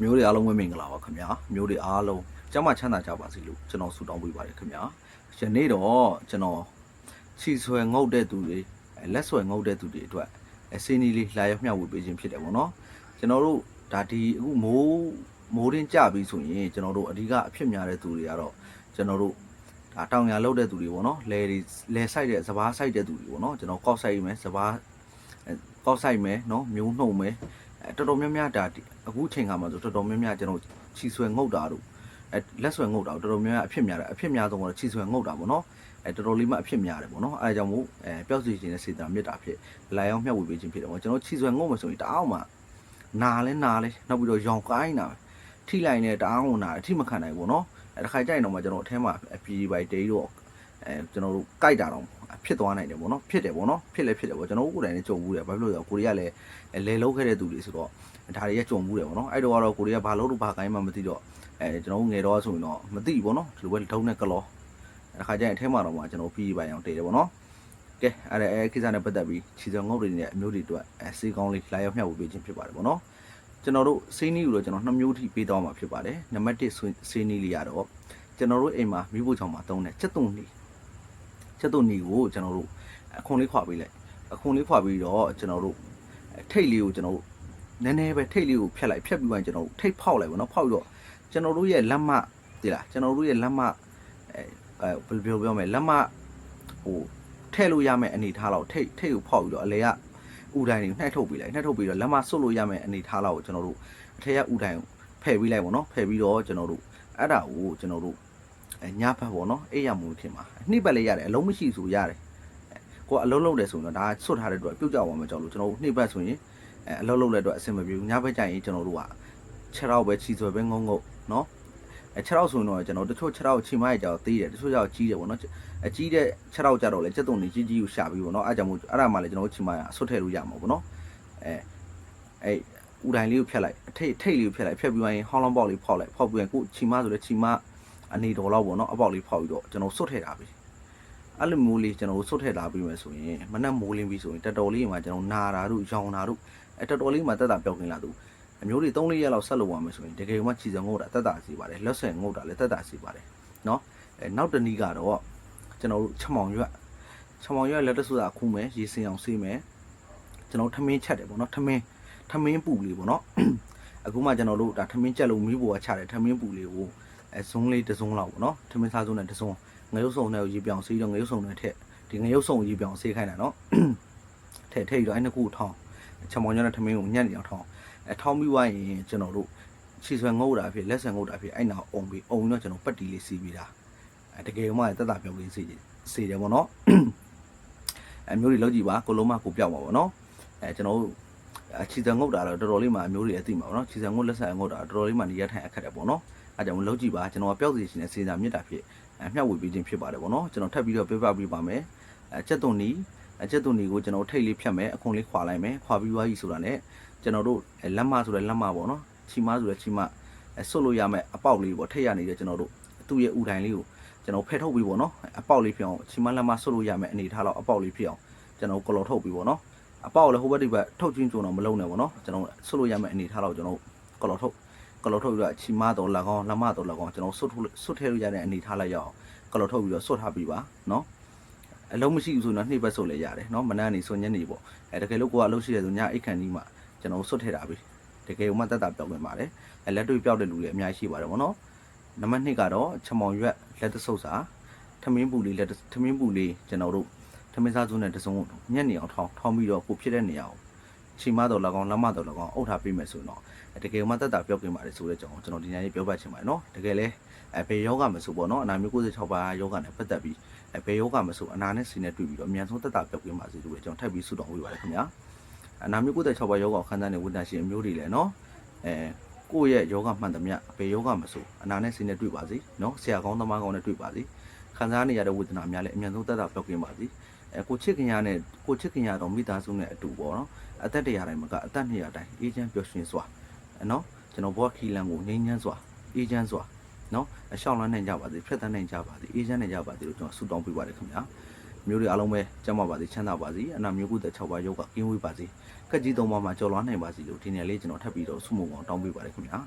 မျိုးတွေအားလုံးပဲမင်္ဂလာပါခင်ဗျာမျိုးတွေအားလုံးကျမ်းမချမ်းသာကြပါစေလို့ကျွန်တော်ဆုတောင်းပေးပါတယ်ခင်ဗျာယနေ့တော့ကျွန်တော်ခြီဆွဲငုတ်တဲ့သူတွေအဲလက်ဆွဲငုတ်တဲ့သူတွေအတွက်အစင်းကြီးလေးလာရောက်မျှဝေပေးခြင်းဖြစ်တယ်ပေါ့နော်ကျွန်တော်တို့ဒါဒီအခုမိုးမိုးရင်းကြပြီဆိုရင်ကျွန်တော်တို့အဓိကအဖြစ်များတဲ့သူတွေကတော့ကျွန်တော်တို့ဒါတောင်ရလောက်တဲ့သူတွေပေါ့နော်လဲတွေလဲဆိုင်တဲ့စပားဆိုင်တဲ့သူတွေပေါ့နော်ကျွန်တော်ကောက်ဆိုင်မယ်စပားအဲကောက်ဆိုင်မယ်နော်မျိုးနှုံမယ် အဲတော်တော်များများဒါဒီအခုချိန်ခါမှာဆိုတော်တော်များများကျွန်တော်ခြီဆွဲငုတ်တာတို့အဲလက်ဆွဲငုတ်တာတို့တော်တော်များများအဖြစ်များတယ်အဖြစ်များဆုံးကတော့ခြီဆွဲငုတ်တာပေါ့နော်အဲတော်တော်လေးမှအဖြစ်များတယ်ပေါ့နော်အဲဒါကြောင့်မို့အဲပျောက်စီခြင်းနဲ့စေတနာမေတ္တာဖြစ်လာရောက်မျှဝေပေးခြင်းဖြစ်တယ်ပေါ့ကျွန်တော်ခြီဆွဲငုတ်မယ်ဆိုရင်တအားမှနာလဲနာလဲနောက်ပြီးတော့ရောင်ကိုင်းတာပဲထိလိုက်နေတအားမှနာအထိမခံနိုင်ဘူးပေါ့နော်အဲတစ်ခါကြိုက်တော့မှကျွန်တော်အထဲမှာအပြေပိုက်တေးတော့ အဲကျွန်တော်တို့ကြိုက်တာတော့ဖြစ်သွားနိုင်တယ်ပေါ့နော်ဖြစ်တယ်ပေါ့နော်ဖြစ်လဲဖြစ်တယ်ပေါ့ကျွန်တော်ကိုယ်တိုင်လည်းကြုံဘူးတယ်ဘာဖြစ်လို့လဲဆိုတော့ကိုရီးယားလည်းလဲလုံးခဲ့တဲ့သူတွေဆိုတော့ဒါတွေကကြုံမှုတယ်ပေါ့နော်အဲ့တော့ကတော့ကိုရီးယားဘာလို့လို့ဘာကိုင်းမှမသိတော့အဲကျွန်တော်ငယ်တော့ဆိုရင်တော့မသိဘူးပေါ့နော်ဒီလိုပဲထုံးနဲ့ကလောအခါကျရင်အထဲမှာတော့မှကျွန်တော်ပြီးပိုင်အောင်တည်တယ်ပေါ့နော်ကဲအဲ့ဒါအဲကိစ္စနဲ့ပတ်သက်ပြီးခြေစုံငုတ်တွေနဲ့အမျိုးတွေအတွက်အဲစေးကောင်းလေးလာရောက်မျှဝေပေးခြင်းဖြစ်ပါတယ်ပေါ့နော်ကျွန်တော်တို့စေးနီးကိုတော့ကျွန်တော်နှစ်မျိုးထိပေးသွားမှာဖြစ်ပါတယ်နံပါတ်1စေးနီးလေးကတော့ကျွန်တော်တို့အိမ်မှာမိဖို့ချောင်မှာတုံးတဲ့ချက်သွန်နီ ချက်သွန်နီကိုကျွန်တော်တို့အခွန်လေးခွာပေးလိုက်အခွန်လေးခွာပြီးတော့ကျွန်တော်တို့ထိတ်လေးကိုကျွန်တော်တို့နည်းနည်းပဲထိတ်လေးကိုဖြတ်လိုက်ဖြတ်ပြီးမှကျွန်တော်တို့ထိတ်ဖောက်လိုက်ပေါ့နော်ဖောက်ပြီးတော့ကျွန်တော်တို့ရဲ့လက်မဒီလားကျွန်တော်တို့ရဲ့လက်မအဲအဲဘယ်လိုပြောမလဲလက်မဟိုထဲ့လို့ရမယ့်အနေထားလောက်ထိတ်ထိတ်ကိုဖောက်ပြီးတော့အလေကဥတိုင်းကိုနှိုက်ထုတ်ပြီးလိုက်နှိုက်ထုတ်ပြီးတော့လက်မဆွတ်လို့ရမယ့်အနေထားလောက်ကိုကျွန်တော်တို့အထက်ကဥတိုင်းကိုဖယ်ပြီးလိုက်ပေါ့နော်ဖယ်ပြီးတော့ကျွန်တော်တို့အဲ့ဒါကိုကျွန်တော်တို့ အဲညဘက်ပေါ့နော်အိပ်ရမှုခင်မှာနှစ်ပတ်လည်းရတယ်အလုံးမရှိဆိုရတယ်ကိုအလုံးလုံးတယ်ဆိုတော့ဒါဆွတ်ထားတဲ့အတွက်ပြုတ်ကြအောင်မကြောက်လို့ကျွန်တော်တို့နှစ်ပတ်ဆိုရင်အဲအလုံးလုံးတဲ့အတွက်အဆင်မပြေဘူးညဘက်ကျရင်ကျွန်တော်တို့က6ရောက်ပဲခြီဆွဲပဲငုံငုံနော်အဲ6ရောက်ဆိုရင်တော့ကျွန်တော်တချို့6ရောက်ချိန်မရကြောက်သေးတယ်တချို့ကြောက်ကြီးတယ်ပေါ့နော်အကြီးတဲ့6ရောက်ကြတော့လေစက်တုံနေကြီးကြီးကိုရှာပြီးပေါ့နော်အဲကြောင့်မို့အဲ့ဒါမှလည်းကျွန်တော်တို့ချိန်မရဆွတ်ထည့်လို့ရမှာပေါ့နော်အဲအဲဥတိုင်းလေးကိုဖြတ်လိုက်အထိတ်ထိတ်လေးကိုဖြတ်လိုက်ဖြတ်ပြီးရင်ဟောင်းလောင်းပေါက်လေးဖောက်လိုက်ဖောက်ပြီးရင်ကိုချိန်မဆိုလဲချိန်မ အနေတော်လောက်ပေါ့နော်အပေါက်လေးဖောက်ပြီးတော့ကျွန်တော်ဆွတ်ထည့်ထားပြီအဲ့လိုမျိုးလေးကျွန်တော်ဆွတ်ထည့်ထားပြီးမယ်ဆိုရင်မနက်မိုးလင်းပြီးဆိုရင်တတော်လေးမှာကျွန်တော်နာတာတို့ရောင်တာတို့အဲတတော်လေးမှာတက်တာပြောင်းခင်းလာတို့အမျိုးတွေ3-4ရက်လောက်ဆက်လုပ်ရမယ်ဆိုရင်တကယ်မှခြေစံငုတ်တာတက်တာစီပါတယ်လက်ဆယ်ငုတ်တာလည်းတက်တာစီပါတယ်နော်အဲနောက်တနည်းကတော့ကျွန်တော်တို့ချမောင်ရွက်ချမောင်ရွက်လက်တဆူတာခူးမယ်ရေစင်အောင်ဆေးမယ်ကျွန်တော်ထမင်းချက်တယ်ပေါ့နော်ထမင်းထမင်းပူလေးပေါ့နော်အခုမှကျွန်တော်တို့ဒါထမင်းချက်လို့မီးပေါ်ကချတယ်ထမင်းပူလေးကို အဲဇုံးလေးတစ်စုံလောက်ပေါ့နော်ထမင်းစားစုံနဲ့တစ်စုံငရုတ်စုံနဲ့ရေပြောင်စေးတော့ငရုတ်စုံနဲ့ထက်ဒီငရုတ်စုံရေပြောင်စေးခိုင်းတာနော်ထက်ထက်ပြီးတော့အဲ့နှစ်ခုထောင်းချမောင်ကျောင်းနဲ့ထမင်းကိုညံ့နေအောင်ထောင်းအဲထောင်းပြီးွားရင်ကျွန်တော်တို့ခြေဆွဲငုပ်တာဖြစ်လက်ဆံငုပ်တာဖြစ်အဲ့နာအုံပြီးအုံပြီးတော့ကျွန်တော်ပတ်တီလေးစီးပြီးတာအဲတကယ်မှတက်တာပြောင်းလေးစီးစေတယ်ပေါ့နော်အဲမျိုးတွေလောက်ကြည့်ပါကိုလုံးမကိုပြောက်ပါပေါ့နော်အဲကျွန်တော်တို့ခြေဆွဲငုပ်တာတော့တော်တော်လေးမှမျိုးတွေအသိမှာပေါ့နော်ခြေဆွဲငုပ်လက်ဆံငုပ်တာတော်တော်လေးမှနေရထိုင်အခက်တယ်ပေါ့နော် အဲကြောင့်လောက်ကြည့်ပါကျွန်တော်ကပျောက်စီရှင်နဲ့စေစာမြစ်တာဖြစ်အဲမျှဝေပေးခြင်းဖြစ်ပါတယ်ပေါ့နော်ကျွန်တော်ထပ်ပြီးတော့ပြပြပေးပါမယ်အဲချက်သွန်နီးအချက်သွန်တွေကိုကျွန်တော်ထိတ်လေးဖြတ်မယ်အခွန်လေးခွာလိုက်မယ်ခွာပြီးွားကြီးဆိုတာ ਨੇ ကျွန်တော်တို့လက်မဆိုတဲ့လက်မပေါ့နော်ချီမဆိုတဲ့ချီမအဲဆွတ်လို့ရမယ်အပေါက်လေးပေါ့ထိတ်ရနေတဲ့ကျွန်တော်တို့သူ့ရဲ့ဥတိုင်းလေးကိုကျွန်တော်ဖယ်ထုတ်ပြီးပေါ့နော်အပေါက်လေးဖြစ်အောင်ချီမလက်မဆွတ်လို့ရမယ်အနေထားတော့အပေါက်လေးဖြစ်အောင်ကျွန်တော်ကလော်ထုတ်ပြီးပေါ့နော်အပေါက်လည်းဟိုဘက်ဒီဘက်ထုတ်ချင်းကြုံတော့မလုံးနဲ့ပေါ့နော်ကျွန်တော်ဆွတ်လို့ရမယ်အနေထားတော့ကျွန်တော်ကလော်ထုတ် ကလောထုတ်ပြီးတော့ချီမတော်၎င်းလက်မတော်၎င်းကျွန်တော်ဆွတ်ဆွတ်ထည့်လို့ရတဲ့အနေထားလိုက်ရအောင်ကလောထုတ်ပြီးတော့ဆွတ်ထားပြီးပါနော်အလုံးမရှိဘူးဆိုတော့နှိပ်ပတ်ဆုပ်လည်းရတယ်နော်မနက်နေဆိုညနေပေါ့အဲတကယ်လို့ကိုကအလုံးရှိရဆိုညအိတ်ခံကြီးမှာကျွန်တော်ဆွတ်ထည့်တာပဲတကယ်မှတက်တာပြောင်းဝင်ပါတယ်အဲလက်တွေ့ပြောက်တဲ့လူတွေအများကြီးရှိပါတယ်ဗောနော်နံပါတ်2ကတော့ချမောင်ရွက်လက်တဆုပ်စာထမင်းပူလေးလက်ထမင်းပူလေးကျွန်တော်တို့ထမင်းစားစုနဲ့တစုံညက်နေအောင်ထောင်းထောင်းပြီးတော့ကိုဖြစ်တဲ့နေရာကို ရှိမတော်၎င်းလက်မတော်၎င်းအုပ်ထားပေးမယ်ဆိုတော့တကယ်မှတက်တာပြောပြပါတယ်ဆိုတဲ့ကြောင့်ကျွန်တော်ဒီညလေးပြောပြချင်ပါတယ်နော်တကယ်လဲအဲဘယ်ယောဂမဆိုပေါ့နော်အနာမျိုး96ပါးယောဂနဲ့ပတ်သက်ပြီးအဲဘယ်ယောဂမဆိုအနာနဲ့စီနဲ့တွေ့ပြီးတော့အမြန်ဆုံးတက်တာပြောပြပါစေလို့ပဲကျွန်တော်ထပ်ပြီးဆုတောင်းပေးပါတယ်ခင်ဗျာအနာမျိုး96ပါးယောဂကိုခံစားနေဝန်တန်ရှင်အမျိုးတွေလည်းနော်အဲကိုယ့်ရဲ့ယောဂမှန်သမျှဘယ်ယောဂမဆိုအနာနဲ့စီနဲ့တွေ့ပါစေနော်ဆရာကောင်းသမားကောင်းနဲ့တွေ့ပါစေခံစားနေရတဲ့ဝေဒနာများလည်းအမြန်ဆုံးတက်တာပြောပြပါစေအဲကိုချစ်ခင်ရနဲ့ကိုချစ်ခင်ရတော့မိသားစုနဲ့အတူပေါ့နော် အသက်တရာတိုင်းမှာကအသက်200တိုင်းအေးချမ်းပျော်ရွှင်စွာနော်ကျွန်တော်ဘောခီလန်ကိုငြိမ်းချမ်းစွာအေးချမ်းစွာနော်အရှောင်းလန်းနိုင်ကြပါစေဖြတ်တန်းနိုင်ကြပါစေအေးချမ်းနိုင်ကြပါစေလို့ကျွန်တော်ဆုတောင်းပေးပါတယ်ခင်ဗျာမျိုးတွေအားလုံးပဲကျမ်းပါပါစေချမ်းသာပါစေအနာမျိုးကုသ6ပါးယောဂကင်းဝေးပါစေကက်ကြီးသုံးပါးမှာကြော်လွှားနိုင်ပါစေလို့ဒီနေ့လေးကျွန်တော်ထပ်ပြီးတော့ဆုမုံအောင်တောင်းပေးပါတယ်ခင်ဗျာ